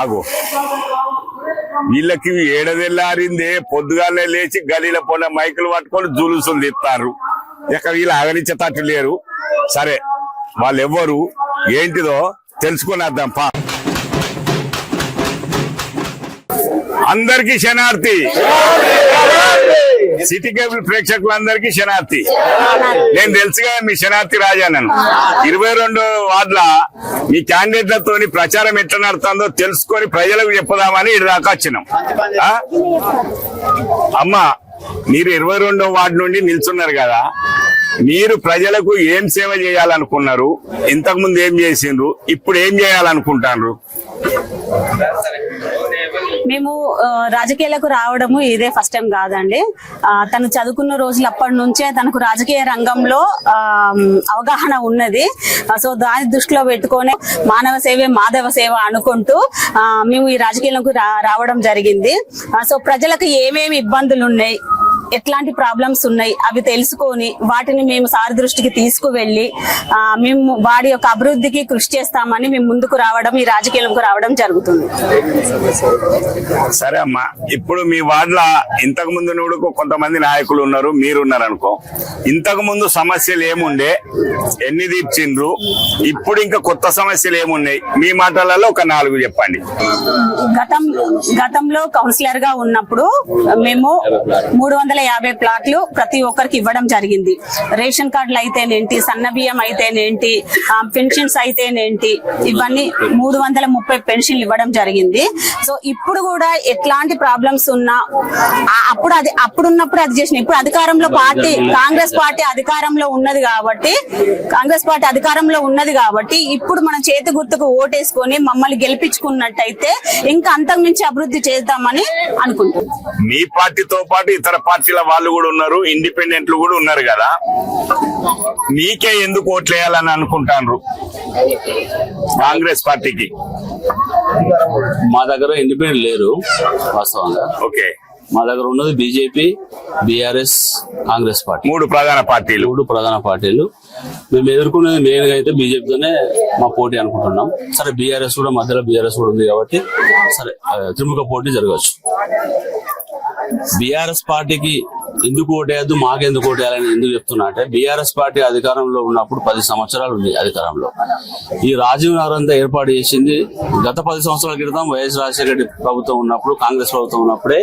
అగో వీళ్ళకి ఏడదెల్లారిందే పొద్దుగాలే లేచి గలీల పోల మైకులు పట్టుకొని జులుసులు తిత్తారు. ఇక వీళ్ళు ఆగరించేటట్టు లేరు సరే వాళ్ళు ఎవ్వరు ఏంటిదో తెలుసుకుని అర్థం పా. అందరికీ శనార్థి సిటీ కేబుల్ ప్రేక్షకులందరికీ శనార్థి నేను తెలుసుగా మీ శనార్థి రాజా నన్ను ఇరవై రెండు వార్డుల మీ క్యాండిడేట్లతో ప్రచారం ఎట్లా నడుతుందో తెలుసుకొని ప్రజలకు చెప్పుదామని ఇటు దాకా వచ్చినాం. ఆ? అమ్మ మీరు ఇరవై రెండో వార్డు నుండి నిల్చున్నారు కదా. మీరు ప్రజలకు ఏం సేవ చేయాలనుకున్నారు? ఇంతకు ముందు ఏం చేసిండ్రు? ఇప్పుడు ఏం చేయాలనుకుంటారు మేము రాజకీయాలకు రావడము ఇదే ఫస్ట్ టైం కాదండి. తను చదువుకున్న రోజులు అప్పటి నుంచే తనకు రాజకీయ రంగంలో ఆ, అవగాహన ఉన్నది. సో దాని దృష్టిలో పెట్టుకొని మానవ సేవే మాధవ సేవ అనుకుంటూ మేము ఈ రాజకీయాలకు రావడం జరిగింది. సో ప్రజలకు ఏమేమి ఇబ్బందులు ఉన్నాయి ఎట్లాంటి ప్రాబ్లమ్స్ ఉన్నాయి అవి తెలుసుకొని వాటిని మేము సార్ దృష్టికి తీసుకువెళ్ళి మేము వాడి యొక్క అభివృద్ధికి కృషి చేస్తామని మేము ముందుకు రావడం ఈ రాజకీయాలకు రావడం జరుగుతుంది. సరే అమ్మా ఇప్పుడు మీ వార్డుల ఇంతకు ముందు నుడుకు కొంతమంది నాయకులు ఉన్నారు మీరు ఉన్నారు అనుకో ఇంతకు ముందు సమస్యలు ఏముండే? ఎన్ని తీర్చిండ్రు? ఇప్పుడు ఇంకా కొత్త సమస్యలు ఏమున్నాయి? మీ మాటలలో ఒక నాలుగు చెప్పండి. గతం గతంలో కౌన్సిలర్గా ఉన్నప్పుడు మేము మూడు వందల యాభై ప్లాట్లు ప్రతి ఒక్కరికి ఇవ్వడం జరిగింది. రేషన్ కార్డులు అయితేనేంటి సన్న బియ్యం అయితేనేంటి పెన్షన్స్ అయితేనేంటి ఇవన్నీ మూడు వందల ముప్పై పెన్షన్లు ఇవ్వడం జరిగింది. సో ఇప్పుడు కూడా ఎట్లాంటి ప్రాబ్లమ్స్ ఉన్నా అప్పుడు అది అప్పుడున్నప్పుడు అది చేసిన ఇప్పుడు అధికారంలో పార్టీ కాంగ్రెస్ పార్టీ అధికారంలో ఉన్నది కాబట్టి కాంగ్రెస్ పార్టీ అధికారంలో ఉన్నది కాబట్టి ఇప్పుడు మనం చేతి గుర్తుకు ఓటేసుకొని మమ్మల్ని గెలిపించుకున్నట్టయితే ఇంకా అంతకు మించి అభివృద్ధి చేద్దామని అనుకుంటున్నాం. మీ పార్టీతో పాటు ఇతర పార్టీల వాళ్ళు కూడా ఉన్నారు ఇండిపెండెంట్లు కూడా ఉన్నారు కదా. మీకే ఎందుకు ఓట్లు వేయాలని అనుకుంటారు కాంగ్రెస్ పార్టీకి. మా దగ్గర ఇండిపెండెంట్ లేరు వాస్తవంగా. ఓకే. మా దగ్గర ఉన్నది బీజేపీ బీఆర్ఎస్ కాంగ్రెస్ పార్టీ. మూడు ప్రధాన పార్టీలు. మూడు ప్రధాన పార్టీలు. మేము ఎదుర్కొనేది మెయిన్గా అయితే బీజేపీతోనే మా పోటీ అనుకుంటున్నాం. సరే బీఆర్ఎస్ కూడా మధ్యలో బీఆర్ఎస్ కూడా ఉంది కాబట్టి సరే త్రిముఖ పోటీ జరగచ్చు బీఆర్ఎస్ పార్టీకి ఎందుకు ఓటేయద్దు మాకెందుకు ఓటేయాలని ఎందుకు చెప్తున్నా అంటే బీఆర్ఎస్ పార్టీ అధికారంలో ఉన్నప్పుడు పది సంవత్సరాలు ఉంది అధికారంలో. ఈ రాజీవ్ నగర్ అంతా ఏర్పాటు చేసింది గత పది సంవత్సరాల క్రితం వైఎస్ రాజశేఖర రెడ్డి ప్రభుత్వం ఉన్నప్పుడు కాంగ్రెస్ ప్రభుత్వం ఉన్నప్పుడే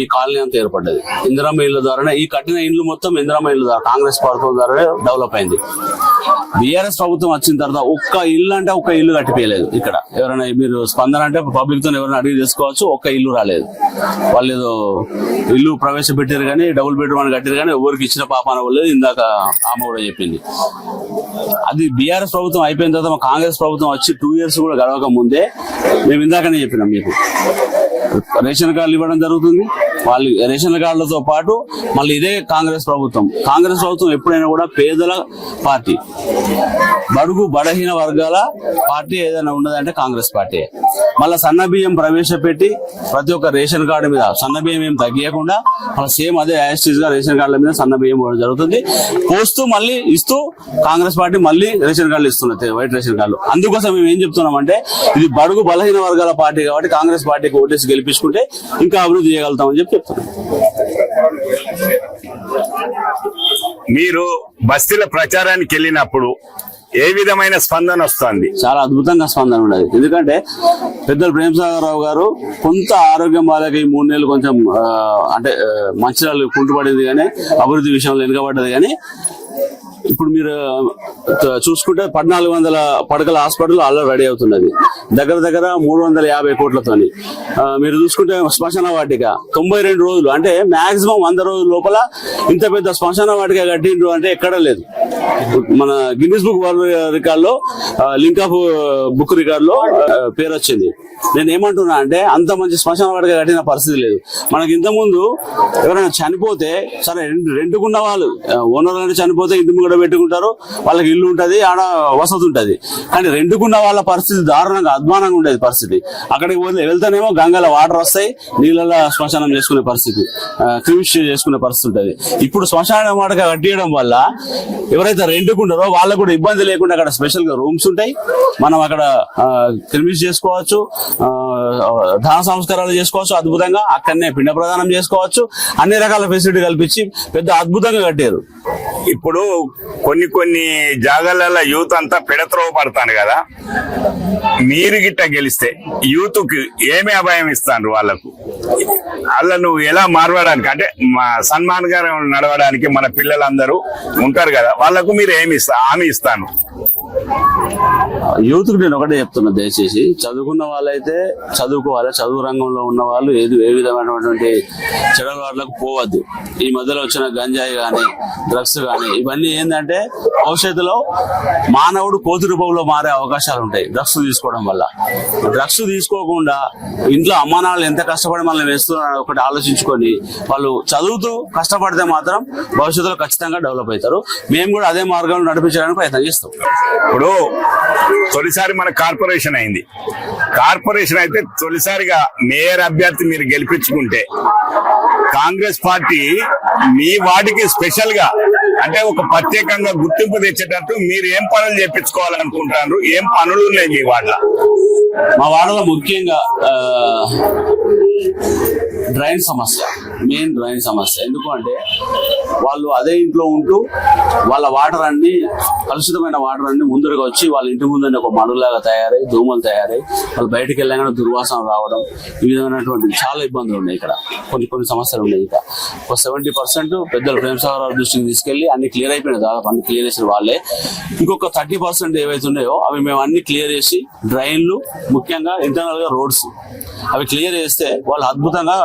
ఈ కాలనీ అంతా ఏర్పడ్డది. ఇందిరమ్మ ఇళ్ళ ద్వారానే ఈ కట్టిన ఇండ్లు మొత్తం ఇందిరమ్మ ఇళ్ళ ద్వారా కాంగ్రెస్ ప్రభుత్వం ద్వారానే డెవలప్ అయింది. బీఆర్ఎస్ ప్రభుత్వం వచ్చిన తర్వాత ఒక్క ఇల్లు అంటే ఒక్క ఇల్లు కట్టిపోయలేదు ఇక్కడ. ఎవరైనా మీరు స్పందన అంటే పబ్లిక్తో ఎవరైనా అడిగి చేసుకోవచ్చు ఒక్క ఇల్లు రాలేదు. వాళ్ళు ఏదో ఇల్లు ప్రవేశపెట్టారు కానీ డబుల్ బెడ్రూమ్ అని కట్టారు కానీ ఎవరికి ఇచ్చిన పాప అనవలేదు ఇందాక ఆమె కూడా చెప్పింది. అది బీఆర్ఎస్ ప్రభుత్వం అయిపోయిన తర్వాత మా కాంగ్రెస్ ప్రభుత్వం వచ్చి టూ ఇయర్స్ కూడా గడవక ముందే మేము ఇందాకనే చెప్పినాం మీకు. రేషన్ కార్డులు ఇవ్వడం జరుగుతుంది. వాళ్ళు రేషన్ కార్డులతో పాటు మళ్ళీ ఇదే కాంగ్రెస్ ప్రభుత్వం. కాంగ్రెస్ ప్రభుత్వం ఎప్పుడైనా కూడా పేదల పార్టీ బడుగు బడహీన వర్గాల పార్టీ ఏదైనా ఉన్నదంటే కాంగ్రెస్ పార్టీ. మళ్ళీ సన్న బియ్యం ప్రవేశపెట్టి ప్రతి ఒక్క రేషన్ కార్డు మీద సన్న బియ్యం ఏం తగ్గియకుండా మళ్ళీ సేమ్ అదే యాస్టీస్గా రేషన్ కార్డుల మీద సన్న బియ్యం జరుగుతుంది. పోస్తూ మళ్ళీ ఇస్తూ కాంగ్రెస్ పార్టీ మళ్ళీ రేషన్ కార్డులు ఇస్తున్నది వైట్ రేషన్ కార్డులు. అందుకోసం మేము ఏం చెప్తున్నామంటే ఇది బడుగు బలహీన వర్గాల పార్టీ కాబట్టి కాంగ్రెస్ పార్టీకి ఓటేసి గెలిపించుకుంటే ఇంకా అభివృద్ధి చేయగలుగుతామని చెప్పి మీరు బస్తీల ప్రచారానికి వెళ్ళినప్పుడు ఏ విధమైన స్పందన వస్తుంది? చాలా అద్భుతంగా స్పందన ఉండదు. ఎందుకంటే పెద్దలు ప్రేమసాగర్ రావు గారు కొంత ఆరోగ్యం బాధకి ఈ మూడు నెలలు కొంచెం అంటే ఆ, మంచిర్యాలు కుంటుపడింది కానీ అభివృద్ధి విషయంలో వెనుకబడ్డది కానీ ఇప్పుడు మీరు చూసుకుంటే పద్నాలుగు వందల పడకల హాస్పిటల్ ఆల్రెడీ రెడీ అవుతున్నది. దగ్గర దగ్గర మూడు వందల యాభై కోట్లతోని. మీరు చూసుకుంటే శ్మశాన వాటిక తొంభై రెండు రోజులు అంటే మాక్సిమం వంద రోజుల లోపల ఇంత పెద్ద శ్మశాన వాటిక కట్టిండ్రు అంటే ఎక్కడ లేదు. మన గిన్నీస్ బుక్ వరల్డ్ రికార్డ్లో లింక్ ఆఫ్ బుక్ రికార్డ్లో పేరు వచ్చింది నేను ఏమంటున్నా అంటే అంత మంచి శ్మశాన వాడిగా కట్టిన పరిస్థితి లేదు. మనకి ఇంత ముందు ఎవరైనా చనిపోతే సరే రెండుకున్న వాళ్ళు ఓనర్ అంటే చనిపోతే ఇంటి ముంగడ పెట్టుకుంటారు వాళ్ళకి ఇల్లు ఉంటది ఆడ వసతి ఉంటది. కానీ రెండుకున్న వాళ్ళ పరిస్థితి దారుణంగా అధ్వానంగా ఉండేది పరిస్థితి. అక్కడికి పోతే వెళ్తేనేమో గంగల వాటర్ వస్తాయి నీళ్ళలో శ్మశానం చేసుకునే పరిస్థితి క్రిమిష్ చేసుకునే పరిస్థితి ఉంటది. ఇప్పుడు శ్మశాన వాడక కట్టియడం వల్ల ఎవరైతే రెండుకుంటారో వాళ్ళకు కూడా ఇబ్బంది లేకుండా అక్కడ స్పెషల్గా రూమ్స్ ఉంటాయి. మనం అక్కడ క్రిమిస్ చేసుకోవచ్చు ఆ, దాన సంస్కారాలు చేసుకోవచ్చు అద్భుతంగా అక్కడనే పిండ ప్రదానం చేసుకోవచ్చు. అన్ని రకాల ఫెసిలిటీ కల్పించి పెద్ద అద్భుతంగా కట్టారు. ఇప్పుడు కొన్ని కొన్ని జాగాలలో యూత్ అంతా పిడత్రోవ పడతాను కదా. మీరు గిట్ట గెలిస్తే యూత్కి ఏమి అభయం ఇస్తాను వాళ్ళకు? నువ్వు ఎలా మార్వడానికి? అంటే మా సన్మాన్ గారు నడవడానికి మన పిల్లలందరూ ఉంటారు కదా వాళ్ళకు మీరు ఏమి ఇస్తా హామీ ఇస్తాను? యూత్కి నేను ఒకటే చెప్తున్నా దయచేసి చదువుకున్న వాళ్ళైతే చదువుకోవాలి. చదువు రంగంలో ఉన్న వాళ్ళు ఏది ఏ విధమైనటువంటి చెడలవాట్లకు పోవద్దు. ఈ మధ్యలో వచ్చిన గంజాయి కానీ డ్రగ్స్ కానీ ఇవన్నీ ఏంటంటే భవిష్యత్తులో మానవుడు కోతి రూపంలో మారే అవకాశాలు ఉంటాయి డ్రగ్స్ తీసుకోవడం వల్ల. డ్రగ్స్ తీసుకోకుండా ఇంట్లో అమ్మానాలు ఎంత కష్టపడి మనల్ని వేస్తున్నారు ఒకటి ఆలోచించుకొని వాళ్ళు చదువుతూ కష్టపడితే మాత్రం భవిష్యత్తులో ఖచ్చితంగా డెవలప్ అవుతారు. మేము కూడా అదే మార్గంలో నడిపించడానికి ప్రయత్నం చేస్తాం. ఇప్పుడు తొలిసారి మన కార్పొరేషన్ అయింది. కార్పొరేషన్ అయితే తొలిసారిగా మేయర్ అభ్యర్థి మీరు గెలిపించుకుంటే కాంగ్రెస్ పార్టీ మీ వాటికి స్పెషల్గా అంటే ఒక ప్రత్యేకంగా గుర్తింపు తెచ్చేటట్టు మీరు ఏం పనులు చేపించుకోవాలనుకుంటున్నారు? ఏం పనులు ఉన్నాయి మీ వాళ్ళ మా వాడలో ముఖ్యంగా ఆ, డ్రైన్ సమస్య మెయిన్ డ్రైన్ సమస్య. ఎందుకు అంటే వాళ్ళు అదే ఇంట్లో ఉంటూ వాళ్ళ వాటర్ అన్ని కలుషితమైన వాటర్ అన్ని ముందరగా వచ్చి వాళ్ళ ఇంటి ముందని ఒక మడులాగా తయారై దోమలు తయారై వాళ్ళు బయటకు వెళ్ళగానే దుర్వాసన రావడం ఈ విధమైనటువంటి చాలా ఇబ్బందులు ఉన్నాయి ఇక్కడ. కొన్ని కొన్ని సమస్యలు ఉన్నాయి ఇక ఒక సెవెంటీ పర్సెంట్ పెద్దలు ప్రేమసాగర్ దృష్టికి తీసుకెళ్ళి అన్ని క్లియర్ అయిపోయినాయి. దాదాపు అన్ని క్లియర్ చేసిన వాళ్ళే. ఇంకొక థర్టీ పర్సెంట్ ఏవైతే ఉన్నాయో అవి మేము అన్ని క్లియర్ చేసి డ్రైన్లు ముఖ్యంగా ఇంటర్నల్గా రోడ్స్ అవి క్లియర్ చేస్తే వాళ్ళు అద్భుతంగా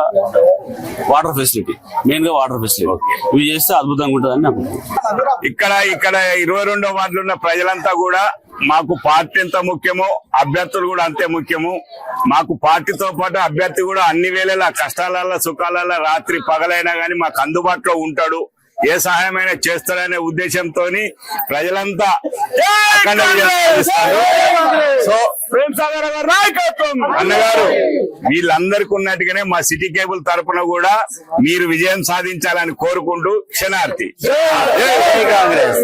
వాటర్ ఫెసిలిటీ మెయిన్గా వాటర్ ఫెసిలిటీ. ఇవి చేస్తే అద్భుతంగా ఉంటుందని నాకు ఇక్కడ ఇక్కడ ఇరవై రెండో వార్డులో ఉన్న ప్రజలంతా కూడా మాకు పార్టీ ఎంత ముఖ్యమో అభ్యర్థులు కూడా అంతే ముఖ్యము. మాకు పార్టీతో పాటు అభ్యర్థి కూడా అన్ని వేళలా కష్టాలలో సుఖాలలో రాత్రి పగలైనా గానీ మాకు అందుబాటులో ఉంటాడు. ఏ సహాయమైనా చేస్తాడనే ఉద్దేశంతో ప్రజలంతా అన్నగారు వీళ్ళందరికీ ఉన్నట్టుగానే మా సిటీ కేబుల్ తరపున కూడా మీరు విజయం సాధించాలని కోరుకుంటూ క్షణార్థి కాంగ్రెస్.